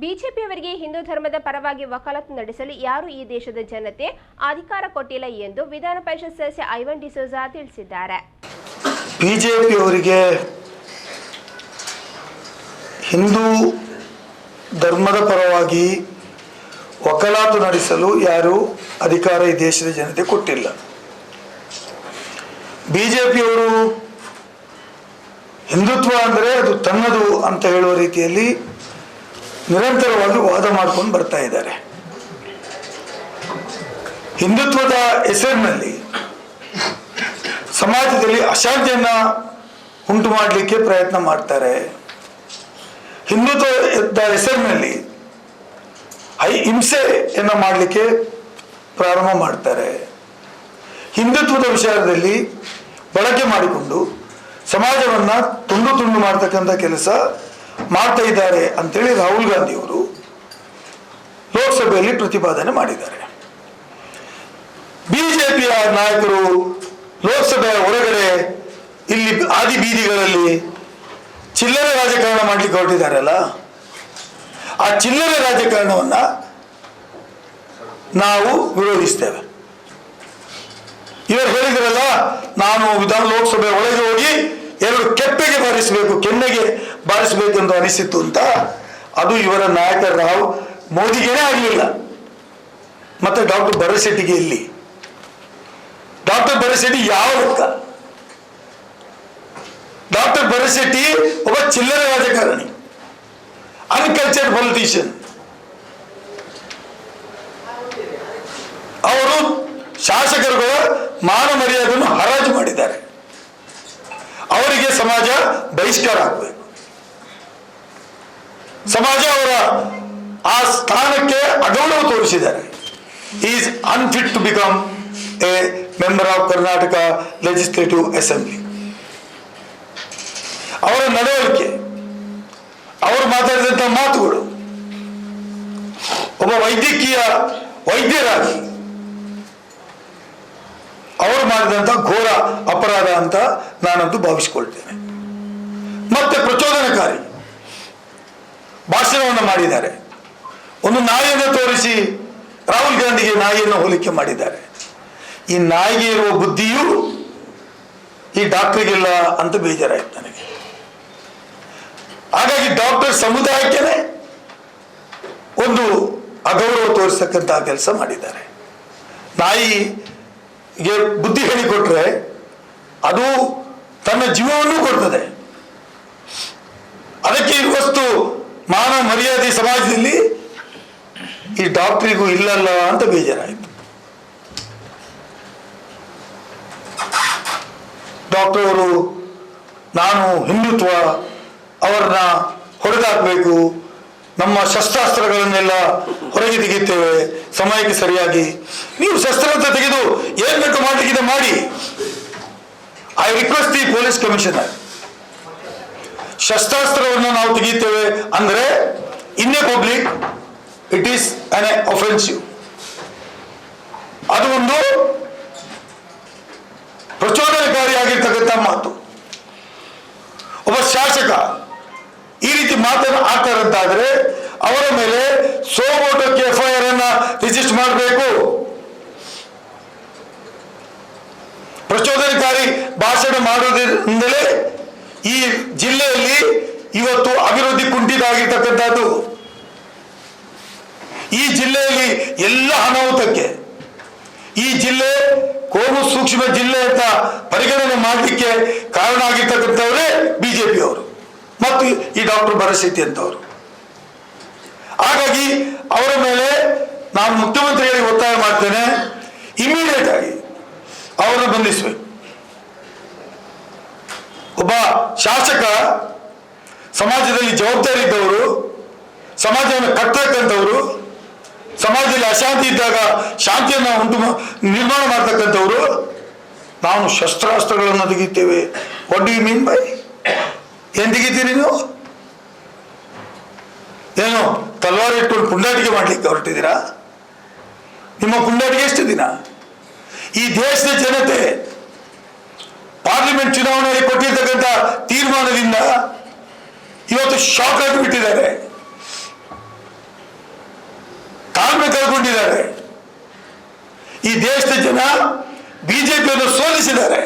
ಬಿಜೆಪಿಯವರಿಗೆ ಹಿಂದೂ ಧರ್ಮದ ಪರವಾಗಿ ವಕಾಲತ್ತು ನಡೆಸಲು ಯಾರು ಈ ದೇಶದ ಜನತೆ? ಅಧಿಕಾರ ಕೊಟ್ಟಿಲ್ಲ ಎಂದು ವಿಧಾನ ಪರಿಷತ್ ಸದಸ್ಯ ಐವನ್ ಡಿಸೋಜಾ ತಿಳಿಸಿದ್ದಾರೆ. ಬಿಜೆಪಿಯವರಿಗೆ ಹಿಂದೂ ಧರ್ಮದ ಪರವಾಗಿ ವಕಾಲತ್ತು ನಡೆಸಲು ಯಾರು ಅಧಿಕಾರ ಈ ದೇಶದ ಜನತೆ ಕೊಟ್ಟಿಲ್ಲ. ಬಿಜೆಪಿಯವರು ಹಿಂದುತ್ವ ಅಂದರೆ ಅದು ತನ್ನದು ಅಂತ ಹೇಳುವ ರೀತಿಯಲ್ಲಿ ನಿರಂತರವಾಗಿ ವಾದ ಮಾಡ್ಕೊಂಡು ಬರ್ತಾ ಇದ್ದಾರೆ. ಹಿಂದುತ್ವದ ಹೆಸರಿನಲ್ಲಿ ಸಮಾಜದಲ್ಲಿ ಅಶಾಂತಿಯನ್ನ ಉಂಟು ಮಾಡಲಿಕ್ಕೆ ಪ್ರಯತ್ನ ಮಾಡ್ತಾರೆ. ಹಿಂದುತ್ವದ ಹೆಸರಿನಲ್ಲಿ ಐ ಹಿಂಸೆಯನ್ನು ಮಾಡಲಿಕ್ಕೆ ಪ್ರಾರಂಭ ಮಾಡ್ತಾರೆ. ಹಿಂದುತ್ವದ ವಿಚಾರದಲ್ಲಿ ಬಳಕೆ ಮಾಡಿಕೊಂಡು ಸಮಾಜವನ್ನ ತುಂಡು ತುಂಡು ಮಾಡ್ತಕ್ಕಂಥ ಕೆಲಸ ಮಾಡ್ತಾ ಇದ್ದಾರೆ ಅಂತೇಳಿ ರಾಹುಲ್ ಗಾಂಧಿಯವರು ಲೋಕಸಭೆಯಲ್ಲಿ ಪ್ರತಿಪಾದನೆ ಮಾಡಿದ್ದಾರೆ. ಬಿಜೆಪಿಯ ನಾಯಕರು ಲೋಕಸಭೆಯ ಹೊರಗಡೆ ಇಲ್ಲಿ ಆದಿ ಬೀದಿಗಳಲ್ಲಿ ಚಿಲ್ಲರೆ ರಾಜಕಾರಣ ಮಾಡ್ಲಿಕ್ಕೆ ಹೊರಟಿದ್ದಾರಲ್ಲ, ಆ ಚಿಲ್ಲರೆ ರಾಜಕಾರಣವನ್ನ ನಾವು ವಿರೋಧಿಸ್ತೇವೆ. ಇವರು ಹೇಳಿದ್ರಲ್ಲ, ನಾನು ವಿಧಾನ ಲೋಕಸಭೆ ಒಳಗೆ ಹೋಗಿ ಎರಡು ಕೆಪ್ಪೆಗೆ ಬಾರಿಸಬೇಕು, ಕೆನ್ನೆಗೆ ಬಾರಿಸಬೇಕು ಎಂದು ಅನಿಸಿತ್ತು ಅಂತ ಅದು ಇವರ ನಾಯಕ ರಾವ್ ಮೋದಿಗೇನೇ ಆಗಲಿಲ್ಲ. ಮತ್ತೆ ಡಾಕ್ಟರ್ ಭರಶೆಟ್ಟಿಗೆ ಇಲ್ಲಿ. ಡಾಕ್ಟರ್ ಭರಶೆಟ್ಟಿ ಯಾವ ಲೆಕ್ಕ ಡಾಕ್ಟರ್ ಭರಶೆಟ್ಟಿ ಒಬ್ಬ ಚಿಲ್ಲರೆ ರಾಜಕಾರಣಿ. ಅನ್ಕಲ್ಚರ್ಡ್ ಪೊಲಿಟಿಷಿಯನ್ ಅವರು ಶಾಸಕರುಗಳ ಮಾನ ಮರ್ಯಾದೆಯನ್ನು ಹರಾಜು ಮಾಡಿದ್ದಾರೆ. ಅವರಿಗೆ ಸಮಾಜ ಬಹಿಷ್ಕಾರ ಆಗಬೇಕು. ಸಮಾಜ ಅವರ ಆ ಸ್ಥಾನಕ್ಕೆ ಅಗೌರವ ತೋರಿಸಿದ್ದಾರೆ. Is unfit to become a member of Karnataka legislative assembly ಅವರ ನಡವಳಿಕೆ, ಅವರು ಮಾತಾಡಿದಂಥ ಮಾತುಗಳು, ಒಬ್ಬ ವೈದ್ಯಕೀಯ ವೈದ್ಯರಾಗಿ ಅವರು ಮಾಡಿದಂಥ ಘೋರ ಅಪರಾಧ ಅಂತ ನಾನಂತೂ ಭಾವಿಸಿಕೊಳ್ತೇನೆ. ಮತ್ತೆ ಪ್ರಚೋದನಕಾರಿ. ಭಾಷಣವನ್ನು ಮಾಡಿದ್ದಾರೆ. ಒಂದು ನಾಯಿಯನ್ನು ತೋರಿಸಿ ರಾಹುಲ್ ಗಾಂಧಿಗೆ ನಾಯಿಯನ್ನು ಹೋಲಿಕೆ ಮಾಡಿದ್ದಾರೆ. ಈ ನಾಯಿಗೆ ಇರುವ ಬುದ್ಧಿಯು ಈ ಡಾಕ್ಟರ್ಗಿಲ್ಲ ಅಂತ ಬೇಜಾರಾಯ್ತು ನನಗೆ. ಹಾಗಾಗಿ ಡಾಕ್ಟರ್ ಸಮುದಾಯಕ್ಕೆ ಒಂದು ಅಗೌರವ ತೋರಿಸ್ತಕ್ಕಂತಹ ಕೆಲಸ ಮಾಡಿದ್ದಾರೆ. ನಾಯಿಗೆ ಬುದ್ಧಿ ಹೇಳಿಕೊಟ್ರೆ ಅದು ತನ್ನ ಜೀವವನ್ನು ಕೊಡ್ತದೆ. ಅದಕ್ಕೆ ಇರುವಷ್ಟು ಮಾನ ಮರ್ಯಾದೆ ಸಮಾಜದಲ್ಲಿ ಈ ಡಾಕ್ಟ್ರಿಗೂ ಇಲ್ಲಲ್ಲ ಅಂತ ಬೇಜಾರಾಯಿತು. ಡಾಕ್ಟರ್ ಅವರು, ನಾನು ಹಿಂದುತ್ವ, ಅವರನ್ನ ಹೊಡೆದಾಕಬೇಕು. ನಮ್ಮ ಶಸ್ತ್ರಾಸ್ತ್ರಗಳನ್ನೆಲ್ಲ ಹೊರಗೆ ತೆಗೆಯುತ್ತೇವೆ. ಸಮಯಕ್ಕೆ ಸರಿಯಾಗಿ. ನೀವು ಶಸ್ತ್ರ ಅಂತ ತೆಗೆದು ಏನ್ ಬೇಕು ಮಾಡಲಿಕ್ಕಿದೆ ಮಾಡಿ. I request the police commissioner ಶಸ್ತ್ರಾಸ್ತ್ರವನ್ನು ನಾವು ತೆಗೆಯುತ್ತೇವೆ ಅಂದರೆ ಇನ್ನೇ public it is an offensive ಅದು ಒಂದು ಪ್ರಚೋದನಕಾರಿಯಾಗಿರ್ತಕ್ಕಂಥ ಮಾತು. ಒಬ್ಬ ಶಾಸಕ ಈ ರೀತಿ ಮಾತನ್ನು ಆಡ್ತಾರಂತಾದ್ರೆ ಅವರ ಮೇಲೆ ಸೋಮೋಟಕ್ಕೆ ಎಫ್ ಐ ಆರ್ ಅನ್ನ ರಿಜಿಸ್ಟರ್ ಮಾಡಬೇಕು. ಪ್ರಚೋದನಕಾರಿ ಭಾಷಣ ಮಾಡುವುದರಿಂದಲೇ ಈ ಜಿಲ್ಲೆಯಲ್ಲಿ ಇವತ್ತು ಅಭಿವೃದ್ಧಿ ಕುಂಠಿತ ಆಗಿರ್ತಕ್ಕಂಥದ್ದು. ಈ ಜಿಲ್ಲೆಯಲ್ಲಿ ಎಲ್ಲ ಅನಾಹುತಕ್ಕೆ, ಈ ಜಿಲ್ಲೆ ಕೋಮು ಸೂಕ್ಷ್ಮ ಜಿಲ್ಲೆ ಅಂತ ಪರಿಗಣನೆ ಮಾಡಲಿಕ್ಕೆ ಕಾರಣ ಆಗಿರ್ತಕ್ಕಂಥವರೇ ಬಿಜೆಪಿಯವರು ಮತ್ತು ಈ ಡಾಕ್ಟರ್ ಭರಶೆಟ್ಟಿ ಅಂತವರು. ಹಾಗಾಗಿ ಅವರ ಮೇಲೆ ನಾನು ಮುಖ್ಯಮಂತ್ರಿಗಳಿಗೆ ಒತ್ತಾಯ ಮಾಡ್ತೇನೆ. ಇಮಿಡಿಯೇಟ್ ಆಗಿ ಅವರನ್ನು ಬಂಧಿಸಬೇಕು ಒಬ್ಬ ಶಾಸಕ ಸಮಾಜದಲ್ಲಿ ಜವಾಬ್ದಾರಿ ಇದ್ದವರು ಸಮಾಜವನ್ನು ಕಟ್ಟತಕ್ಕಂಥವರು ಸಮಾಜದಲ್ಲಿ ಅಶಾಂತಿ ಇದ್ದಾಗ ಶಾಂತಿಯನ್ನು ಉಂಟು ನಿರ್ಮಾಣ ಮಾಡ್ತಕ್ಕಂಥವ್ರು, ನಾವು ಶಸ್ತ್ರಾಸ್ತ್ರಗಳನ್ನು ತೆಗಿತೇವೆ what do you mean by ಏನು ತೆಗಿತೀರಿ ನೀವು? ಏನು, ತಲವಾರು ಇಟ್ಕೊಂಡು ಪುಂಡಾಟಿಕೆ ಮಾಡ್ಲಿಕ್ಕೆ ಹೊರಟಿದ್ದೀರಾ? ನಿಮ್ಮ ಪುಂಡಾಟಿಕೆ ಎಷ್ಟು ದಿನ? ಈ ದೇಶದ ಜನತೆ ಪಾರ್ಲಿಮೆಂಟ್ ಚುನಾವಣೆಯಲ್ಲಿ ಕೊಟ್ಟಿರ್ತಕ್ಕಂಥ ತೀರ್ಮಾನದಿಂದ ಇವತ್ತು ಶಾಕ್ ಆಗಿಬಿಟ್ಟಿದ್ದಾರೆ ತಾಳ್ಮೆ ಕಳ್ಕೊಂಡಿದ್ದಾರೆ ಈ ದೇಶದ ಜನ ಬಿಜೆಪಿಯನ್ನು ಸೋಲಿಸಿದ್ದಾರೆ.